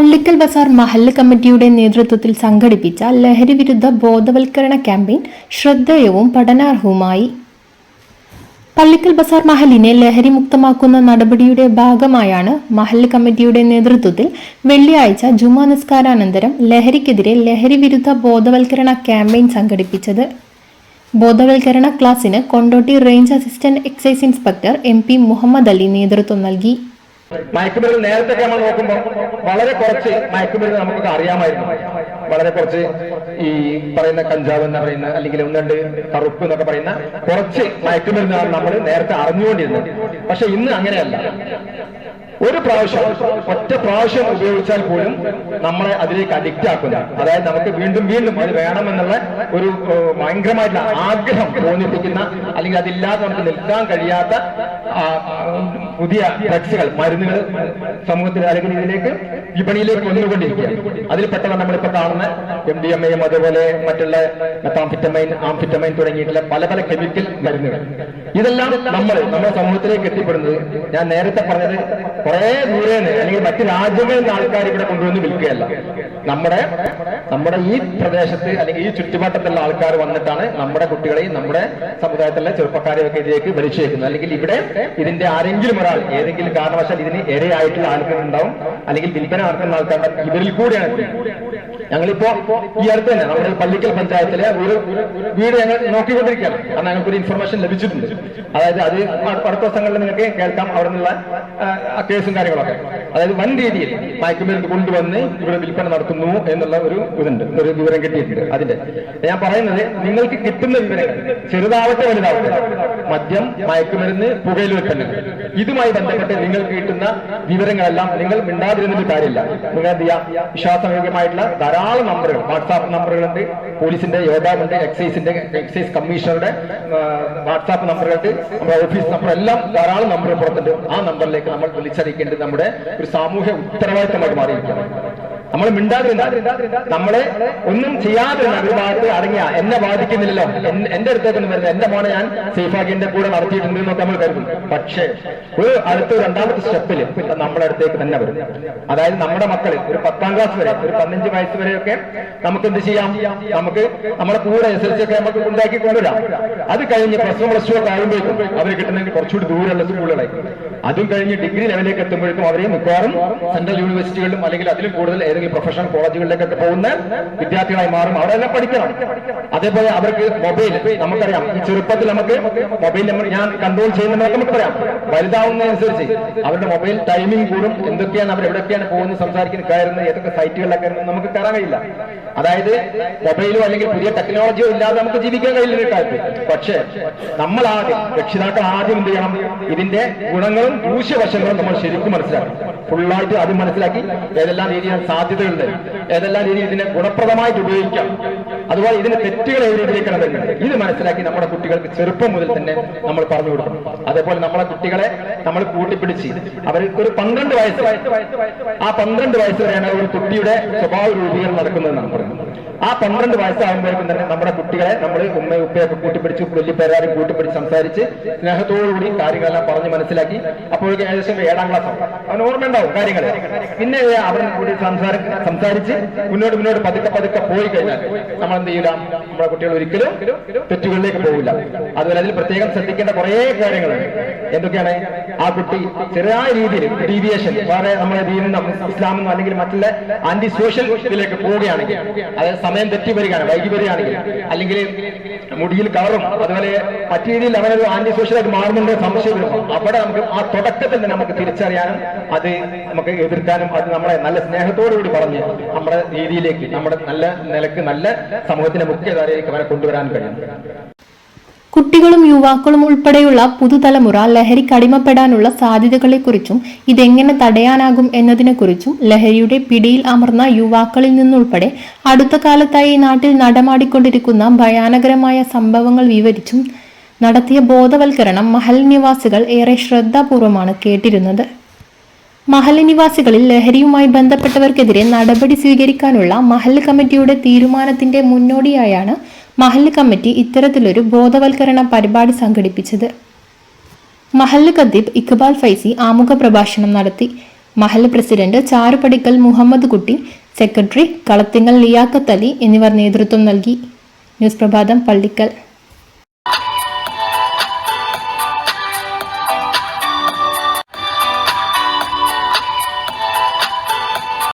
പള്ളിക്കൽ ബസാർ മഹല്ല് കമ്മിറ്റിയുടെ നേതൃത്വത്തിൽ സംഘടിപ്പിച്ച ലഹരി വിരുദ്ധ ബോധവൽക്കരണ ക്യാമ്പയിൻ ശ്രദ്ധേയവും പഠനാർഹവുമായി. പള്ളിക്കൽ ബസാർ മഹലിനെ ലഹരി മുക്തമാക്കുന്ന നടപടിയുടെ ഭാഗമായാണ് മഹല്ല് കമ്മിറ്റിയുടെ നേതൃത്വത്തിൽ വെള്ളിയാഴ്ച ജുമാ നിസ്കാരാനന്തരം ലഹരിക്കെതിരെ ലഹരി വിരുദ്ധ ബോധവൽക്കരണ ക്യാമ്പയിൻ സംഘടിപ്പിച്ചത്. ബോധവൽക്കരണ ക്ലാസ്സിന് Kondotty range assistant excise inspector M P Muhammad Ali നേതൃത്വം നൽകി. മയക്കുമരുന്ന് നേരത്തെ നമ്മൾ നോക്കുമ്പോൾ വളരെ കുറച്ച് മയക്കുമരുന്ന് നമുക്കൊക്കെ അറിയാമായിരുന്നു. വളരെ കുറച്ച് ഈ പറയുന്ന കഞ്ചാവ് എന്ന് പറയുന്ന അല്ലെങ്കിൽ ഒന്ന് രണ്ട് കറുപ്പ് എന്നൊക്കെ പറയുന്ന കുറച്ച് മയക്കുമരുന്നാണ് നമ്മൾ നേരത്തെ അറിഞ്ഞുകൊണ്ടിരുന്നത്. പക്ഷെ ഇന്ന് അങ്ങനെയല്ല. ഒരു പ്രാവശ്യം ഒറ്റ പ്രാവശ്യം ഉപയോഗിച്ചാൽ പോലും നമ്മളെ അതിലേക്ക് അഡിക്റ്റ് ആക്കുന്നു. അതായത് നമുക്ക് വീണ്ടും വീണ്ടും അത് വേണമെന്നുള്ള ഒരു ഭയങ്കരമായിട്ടുള്ള ആഗ്രഹം തോന്നിപ്പിക്കുന്ന അല്ലെങ്കിൽ അതില്ലാതെ നമുക്ക് നിൽക്കാൻ കഴിയാത്ത പുതിയ ഡ്രഗ്സുകൾ മരുന്നുകൾ സമൂഹത്തിൽ അല്ലെങ്കിൽ ഇതിലേക്ക് വിപണിയിലേക്ക് വന്നുകൊണ്ടിരിക്കുകയാണ് അതിൽ പെട്ടെന്ന് നമ്മളിപ്പോ കാണുന്ന എം ഡി എം എയും അതുപോലെ മറ്റുള്ള മെത്താംഫിറ്റമൈൻ ആംഫിറ്റമൈൻ തുടങ്ങിയിട്ടുള്ള പല പല കെമിക്കൽ മരുന്നുകൾ. ഇതെല്ലാം നമ്മൾ നമ്മുടെ സമൂഹത്തിലേക്ക് എത്തിപ്പെടുന്നത് ഞാൻ നേരത്തെ പറഞ്ഞത് കുറെ ദൂരെ അല്ലെങ്കിൽ മറ്റു രാജ്യങ്ങളിൽ നിന്ന് ആൾക്കാർ ഇവിടെ കൊണ്ടുവന്ന് വിൽക്കുകയല്ല. നമ്മുടെ നമ്മുടെ ഈ പ്രദേശത്ത് അല്ലെങ്കിൽ ഈ ചുറ്റുപാട്ടത്തുള്ള ആൾക്കാർ വന്നിട്ടാണ് നമ്മുടെ കുട്ടികളെയും നമ്മുടെ സമുദായത്തിലെ ചെറുപ്പക്കാരെയും ഒക്കെ ഇതിലേക്ക് വലിച്ചേക്കുന്നത്. അല്ലെങ്കിൽ ഇവിടെ ഇതിന്റെ ആരെങ്കിലും ഒരാൾ ഏതെങ്കിലും കാരണവശാൽ ഇതിന് ഇരയായിട്ടുള്ള ആൾക്കാർ ഉണ്ടാവും അല്ലെങ്കിൽ വിൽപ്പന നടത്തുന്ന ആൾക്കാരുടെ ഇവരിൽ കൂടെയാണ്. ഞങ്ങളിപ്പോ ഈ അടുത്ത് തന്നെ നമ്മുടെ പള്ളിക്കൽ പഞ്ചായത്തിലെ ഒരു വീട് ഞങ്ങൾ നോക്കിക്കൊണ്ടിരിക്കുകയാണ്. കാരണം ഞങ്ങൾക്കൊരു ഇൻഫർമേഷൻ ലഭിച്ചിട്ടുണ്ട്. അതായത് അത് അടുത്ത ദിവസങ്ങളിൽ നിങ്ങൾക്ക് കേൾക്കാം അവിടെ നിന്നുള്ള കേസും കാര്യങ്ങളൊക്കെ. അതായത് വൻ രീതിയിൽ മയക്കുമരുന്ന് കൊണ്ടുവന്ന് ഇവിടെ വിൽപ്പന നടത്തുന്നു എന്നുള്ള ഒരു ഇതുണ്ട്. ഒരു വിവരം കിട്ടിയിട്ടുണ്ട് അതിന്റെ ഞാൻ പറയുന്നത് നിങ്ങൾക്ക് കിട്ടുന്ന വിവരങ്ങൾ ചെറുതാവട്ടെ വലുതാവട്ടെ. മദ്യം മയക്കുമരുന്ന് പുകയില ഉൽപ്പന്നങ്ങൾ. ഇതുമായി ബന്ധപ്പെട്ട് നിങ്ങൾക്ക് കിട്ടുന്ന വിവരങ്ങളെല്ലാം നിങ്ങൾ മിണ്ടാതിരുന്നിട്ട് കാര്യമില്ല. നിങ്ങൾ എന്ത് ചെയ്യാം? വിശ്വാസയോഗ്യമായിട്ടുള്ള ധാരാളം നമ്പറുകൾ. വാട്സാപ്പ് നമ്പറുകളുണ്ട് പോലീസിന്റെ യോദ്ധാവുണ്ട് എക്സൈസിന്റെ എക്സൈസ് കമ്മീഷണറുടെ വാട്സാപ്പ് നമ്പറുകളുണ്ട് നമ്മുടെ ഓഫീസ് നമ്പർ എല്ലാം ധാരാളം നമ്പർ പുറത്തുണ്ട്. ആ നമ്പറിലേക്ക് നമ്മൾ വിളിച്ചറിയിക്കേണ്ടത് നമ്മുടെ ഒരു സാമൂഹ്യ ഉത്തരവാദിത്തമായിട്ട് മാറിയിരിക്കുകയാണ്. നമ്മൾ മിണ്ടാതിരുന്ന നമ്മളെ ഒന്നും ചെയ്യാതെ ഒരു ഭാഗത്ത് അടങ്ങിയ എന്നെ ബാധിക്കുന്നില്ലല്ലോ. എന്റെ അടുത്തേക്കൊന്നും വരുന്നത് എന്റെ മോനെ ഞാൻ സേഫാക്കിന്റെ കൂടെ നടത്തിയിട്ടുണ്ട് എന്നൊക്കെ നമ്മൾ കരുതും പക്ഷേ ഒരു അടുത്ത രണ്ടാമത്തെ സ്റ്റെപ്പിൽ നമ്മുടെ അടുത്തേക്ക് തന്നെ വരും. അതായത് നമ്മുടെ മക്കൾ ഒരു പത്താം ക്ലാസ് വരെ ഒരു പതിനഞ്ച് വയസ്സ് വരെയൊക്കെ നമുക്ക് എന്ത് ചെയ്യാം? നമുക്ക് നമ്മുടെ കൂടെ എസ് എൽ സി ഒക്കെ നമുക്ക് ഉണ്ടാക്കി കൊണ്ടുവരാം. അത് കഴിഞ്ഞ് പ്ലസ് വൺ പ്ലസ് ടു ഒക്കെ ആകുമ്പോഴേക്കും അവർ കിട്ടുന്നെങ്കിൽ കുറച്ചുകൂടി ദൂരമുള്ള സ്കൂളുകളായി. അതും കഴിഞ്ഞ് ഡിഗ്രി ലെവലിലേക്ക് എത്തുമ്പോഴേക്കും അവരെ മിക്കവാറും സെൻട്രൽ യൂണിവേഴ്സിറ്റികളിലും അല്ലെങ്കിൽ അതിലും കൂടുതൽ ഏതെങ്കിലും പ്രൊഫഷണൽ കോളേജുകളിലേക്കൊക്കെ പോകുന്ന വിദ്യാർത്ഥികളായി മാറും. അവിടെ എല്ലാം പഠിക്കണം. അതേപോലെ അവർക്ക് മൊബൈൽ നമുക്കറിയാം. ഈ ചെറുപ്പത്തിൽ നമുക്ക് മൊബൈൽ നമ്പർ ഞാൻ കൺട്രോൾ ചെയ്യുന്നതൊക്കെ നമുക്കറിയാം. വലുതാവുന്നതനുസരിച്ച് അവരുടെ മൊബൈൽ ടൈമിംഗ് കൂടും. എന്തൊക്കെയാണ് അവർ എവിടെയൊക്കെയാണ് പോകുന്നത് സംസാരിക്കുന്നത് കയറുന്നത് ഏതൊക്കെ സൈറ്റുകളിലൊക്കെ നമുക്ക് കയറാൻ കഴിയില്ല. അതായത് മൊബൈലോ അല്ലെങ്കിൽ പുതിയ ടെക്നോളജിയോ ഇല്ലാതെ നമുക്ക് ജീവിക്കാൻ കഴിയില്ല കാര്യത്തിൽ പക്ഷേ നമ്മൾ ആദ്യം രക്ഷിതാക്കൾ ആദ്യം എന്ത് ചെയ്യണം? ഇതിന്റെ ഗുണങ്ങളും ദൂഷ്യവശങ്ങളും നമ്മൾ ശരിക്കും മനസ്സിലാക്കണം. ഫുള്ളായിട്ട് ആദ്യം മനസ്സിലാക്കി ഏതെല്ലാം രീതിയിൽ സാധ്യതകളുണ്ട്. ഏതെല്ലാം രീതിയിൽ ഇതിനെ ഗുണപ്രദമായിട്ട് ഉപയോഗിക്കാം. അതുപോലെ ഇതിന്റെ തെറ്റുകൾ ഏത് ഇത് മനസ്സിലാക്കി നമ്മുടെ കുട്ടികൾക്ക് ചെറുപ്പം മുതൽ തന്നെ നമ്മൾ പറഞ്ഞു കൊടുക്കണം. അതേപോലെ നമ്മളെ കുട്ടികളെ നമ്മൾ കൂട്ടിപ്പിടിച്ച് അവർക്ക് ഒരു പന്ത്രണ്ട് വയസ്സ് ആ പന്ത്രണ്ട് വയസ്സ് വരെയാണ് ഒരു കുട്ടിയുടെ സ്വഭാവ രൂപീകരണം നടക്കുന്നതെന്നാണ് പറയുന്നത് ആ പന്ത്രണ്ട് വയസ്സാകുമ്പോഴേക്കും തന്നെ നമ്മുടെ കുട്ടികളെ നമ്മൾ ഉമ്മ ഉപ്പയൊക്കെ കൂട്ടിപ്പിടിച്ച് വലിയപ്പേരാരും കൂട്ടിപ്പിടിച്ച് സംസാരിച്ച് സ്നേഹത്തോടുകൂടി കാര്യങ്ങളെല്ലാം പറഞ്ഞ് മനസ്സിലാക്കി അപ്പോഴേക്കും ഏകദേശം ഏഴാം ക്ലാസ് ആവും അവന് ഓർമ്മയുണ്ടാവും കാര്യങ്ങൾ പിന്നെ അവൻ കൂടി സംസാര സംസാരിച്ച് മുന്നോട്ട് മുന്നോട്ട് പതുക്കെ പതുക്കെ പോയി കഴിഞ്ഞാൽ നമ്മൾ എന്ത് ചെയ്യില്ല? നമ്മുടെ കുട്ടികൾ ഒരിക്കലും തെറ്റുകളിലേക്ക് പോകില്ല അതുപോലെ അതിൽ പ്രത്യേകം ശ്രദ്ധിക്കേണ്ട കുറേ കാര്യങ്ങളുണ്ട് എന്തൊക്കെയാണ്? ആ കുട്ടി ചെറിയ രീതിയിൽ ഡീവിയേഷൻ വേറെ നമ്മുടെ ദീനിൽ ഇസ്ലാമെന്നോ അല്ലെങ്കിൽ മറ്റുള്ള ആന്റി സോഷ്യൽ ഇതിലേക്ക് പോവുകയാണെങ്കിൽ അതായത് സമയം തെറ്റി വരികയാണ് വൈകി വരികയാണെങ്കിൽ അല്ലെങ്കിൽ മുടിയിൽ കളറും അതുപോലെ മറ്റു രീതിയിൽ അവനൊരു ആന്റി സോഷ്യലായിട്ട് മാറുന്നുണ്ട് സംശയം അവിടെ നമുക്ക് ആ തുടക്കത്തിൽ തന്നെ നമുക്ക് തിരിച്ചറിയാനും അത് നമുക്ക് എതിർക്കാനും അത് നമ്മളെ നല്ല സ്നേഹത്തോടു കൂടി പറഞ്ഞ് നമ്മുടെ രീതിയിലേക്ക് നമ്മുടെ നല്ല നിലയ്ക്ക് നല്ല സമൂഹത്തിന്റെ മുഖ്യധാരയിലേക്ക് അവരെ കൊണ്ടുവരാൻ കഴിയും. കുട്ടികളും യുവാക്കളും ഉൾപ്പെടെയുള്ള പുതുതലമുറ ലഹരിക്ക് അടിമപ്പെടാനുള്ള സാധ്യതകളെക്കുറിച്ചും ഇതെങ്ങനെ തടയാനാകും എന്നതിനെക്കുറിച്ചും ലഹരിയുടെ പിടിയിൽ അമർന്ന യുവാക്കളിൽ നിന്നുൾപ്പെടെ അടുത്ത കാലത്തായി നാട്ടിൽ നടമാടിക്കൊണ്ടിരിക്കുന്ന ഭയാനകരമായ സംഭവങ്ങൾ വിവരിച്ചും നടത്തിയ ബോധവൽക്കരണം മഹൽ നിവാസികൾ ഏറെ ശ്രദ്ധാപൂർവമാണ് കേട്ടിരുന്നത്. മഹല്ല് നിവാസികളിൽ ലഹരിയുമായി ബന്ധപ്പെട്ടവർക്കെതിരെ നടപടി സ്വീകരിക്കാനുള്ള മഹല്ല് കമ്മിറ്റിയുടെ തീരുമാനത്തിന്റെ മുന്നോടിയായാണ് മഹല്ല് കമ്മിറ്റി ഇത്തരത്തിലൊരു ബോധവൽക്കരണ പരിപാടി സംഘടിപ്പിച്ചത്. മഹല്ല് ഖത്തീബ് ഇക്ബാൽ ഫൈസി ആമുഖ പ്രഭാഷണം നടത്തി. മഹൽ പ്രസിഡന്റ് ചാറുപടിക്കൽ മുഹമ്മദ് കുട്ടി സെക്രട്ടറി കളത്തിങ്ങൽ ലിയാഖത്ത് അലി എന്നിവർ നേതൃത്വം നൽകി. ന്യൂസ് പ്രഭാതം പള്ളിക്കൽ.